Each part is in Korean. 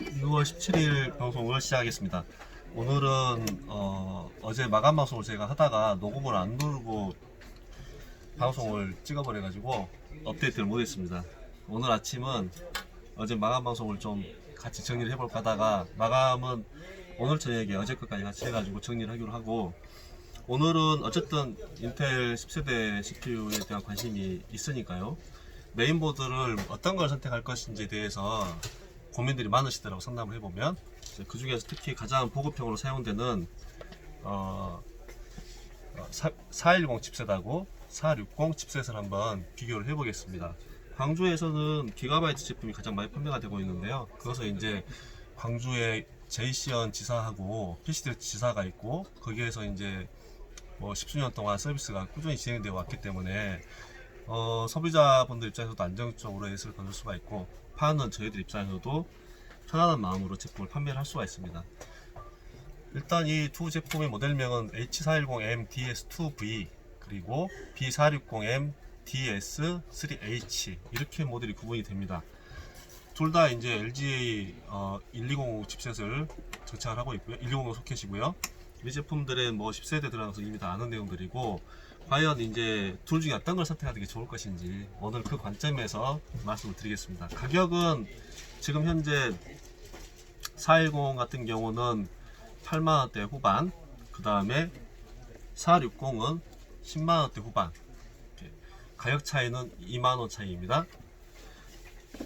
6월 17일 방송을 시작하겠습니다. 오늘은 어, 어제 마감 방송을 제가 하다가 녹음을 안 누르고 방송을 찍어버려가지고 업데이트를 못했습니다. 오늘 아침은 어제 마감 방송을 좀 같이 정리를 해볼까 하다가 마감은 오늘 저녁에 어제 것까지 같이 해가지고 정리를 하기로 하고 오늘은 어쨌든 인텔 10세대 CPU에 대한 관심이 있으니까요. 메인보드를 어떤 걸 선택할 것인지에 대해서 고민들이 많으시더라고 상담을 해보면 그 중에서 특히 가장 보급형으로 사용되는 어, 410 칩셋하고 460 칩셋을 한번 비교를 해보겠습니다. 광주에서는 기가바이트 제품이 가장 많이 판매가 되고 있는데요. 그것은 이제 광주에 제이시언 지사하고 PCD 지사가 있고 거기에서 이제 뭐 십수년 동안 서비스가 꾸준히 진행되어 왔기 때문에 어, 소비자분들 입장에서도 안정적으로 애를 건질 수가 있고 파는 저희들 입장에서도 편안한 마음으로 제품을 판매를 할 수가 있습니다. 일단 이 두 제품의 모델명은 H410M DS2V 그리고 B460M DS3H 이렇게 모델이 구분이 됩니다. 둘 다 이제 LGA 어, 1205 칩셋을 장착을 하고 있고요. 1205 소켓이고요. 이 제품들은 뭐 10세대 들어가서 이미 다 아는 내용들이고 과연 이제 둘 중에 어떤 걸 선택하는 게 좋을 것인지 오늘 그 관점에서 말씀을 드리겠습니다. 가격은 지금 현재 410 같은 경우는 8만원대 후반 그 다음에 460은 10만원대 후반 가격 차이는 2만원 차이입니다.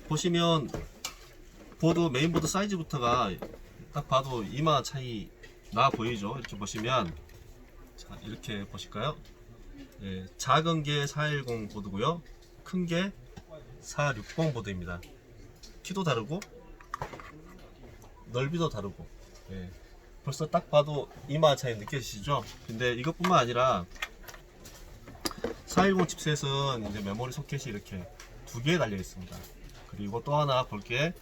보시면 보드 메인보드 사이즈부터가 딱 봐도 2만원 차이 나 보이죠? 이렇게 보시면 자 이렇게 보실까요? 예, 작은 게 410 보드고요. 큰 게 460 보드입니다. 키도 다르고 넓이도 다르고 예, 벌써 딱 봐도 이마 차이 느껴지시죠? 근데 이것뿐만 아니라 410 칩셋은 이제 메모리 소켓이 이렇게 두 개 달려 있습니다. 그리고 또 하나 볼게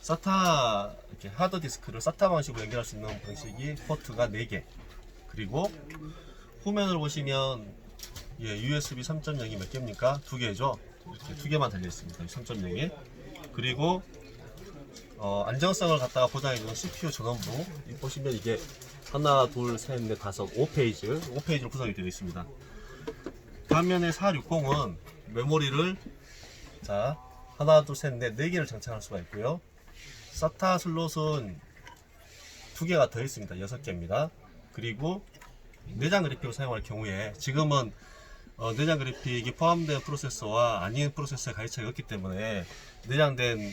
SATA 이렇게 하드 디스크를 SATA 방식으로 연결할 수 있는 방식이 포트가 4개. 그리고 후면을 보시면 예, USB 3.0이 몇 개입니까? 두 개죠. 이렇게 두 개만 달려 있습니다. 3.0이. 그리고 어, 안정성을 갖다가 보장해주는 CPU 전원부. 이 보시면 이게 하나, 둘, 셋, 넷, 다섯, 5페이지, 5페이지로 구성이 되어 있습니다. 반면에 460은 메모리를 자 하나, 둘, 셋, 넷, 네 개를 장착할 수가 있고요. SATA 슬롯은 두 개가 더 있습니다. 여섯 개입니다. 그리고 내장 그래픽을 사용할 경우에 지금은 어, 내장 그래픽이 포함된 프로세서와 아닌 프로세서의 가격 차이가 없기 때문에 내장된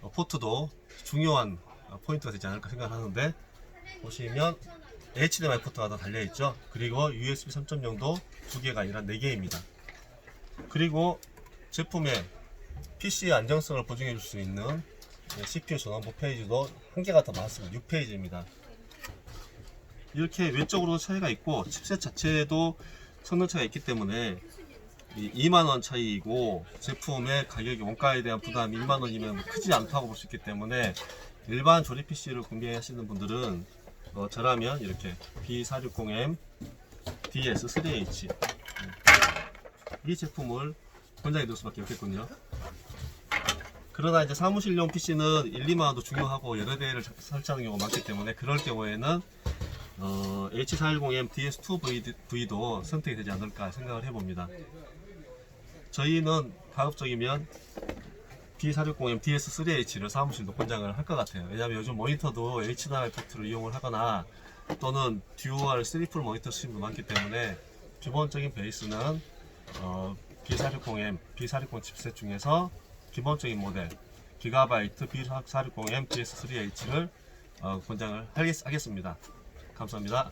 어, 포트도 중요한 어, 포인트가 되지 않을까 생각하는데 보시면 HDMI 포트가 더 달려 있죠. 그리고 USB 3.0도 두 개가 아니라 네 개입니다. 그리고 제품의 PC의 안정성을 보증해 줄 수 있는 CPU 전원부 페이지도 한 개가 더 많습니다. 6페이지입니다. 이렇게 외적으로 차이가 있고 칩셋 자체도 성능 차이가 있기 때문에 이 2만원 차이이고 제품의 가격이 원가에 대한 부담이 2만원이면 크지 않다고 볼 수 있기 때문에 일반 조립 PC를 구매하시는 분들은 어, 저라면 이렇게 B460M DS3H 이 제품을 권장해 드릴 수밖에 없겠군요. 그러나 이제 사무실용 PC는 1, 2만원도 중요하고 여러 대를 설치하는 경우가 많기 때문에 그럴 경우에는 어, H410M DS2V도 선택이 되지 않을까 생각을 해봅니다. 저희는 가급적이면 B460M DS3H를 사무실도 권장을 할 것 같아요. 왜냐하면 요즘 모니터도 HDMI 포트를 이용을 하거나 또는 듀얼 3풀 모니터 분 많기 때문에 기본적인 베이스는 어, B460M, B460 칩셋 중에서 기본적인 모델 기가바이트 B460M DS3H를 어, 권장을 하겠, 하겠습니다. 감사합니다.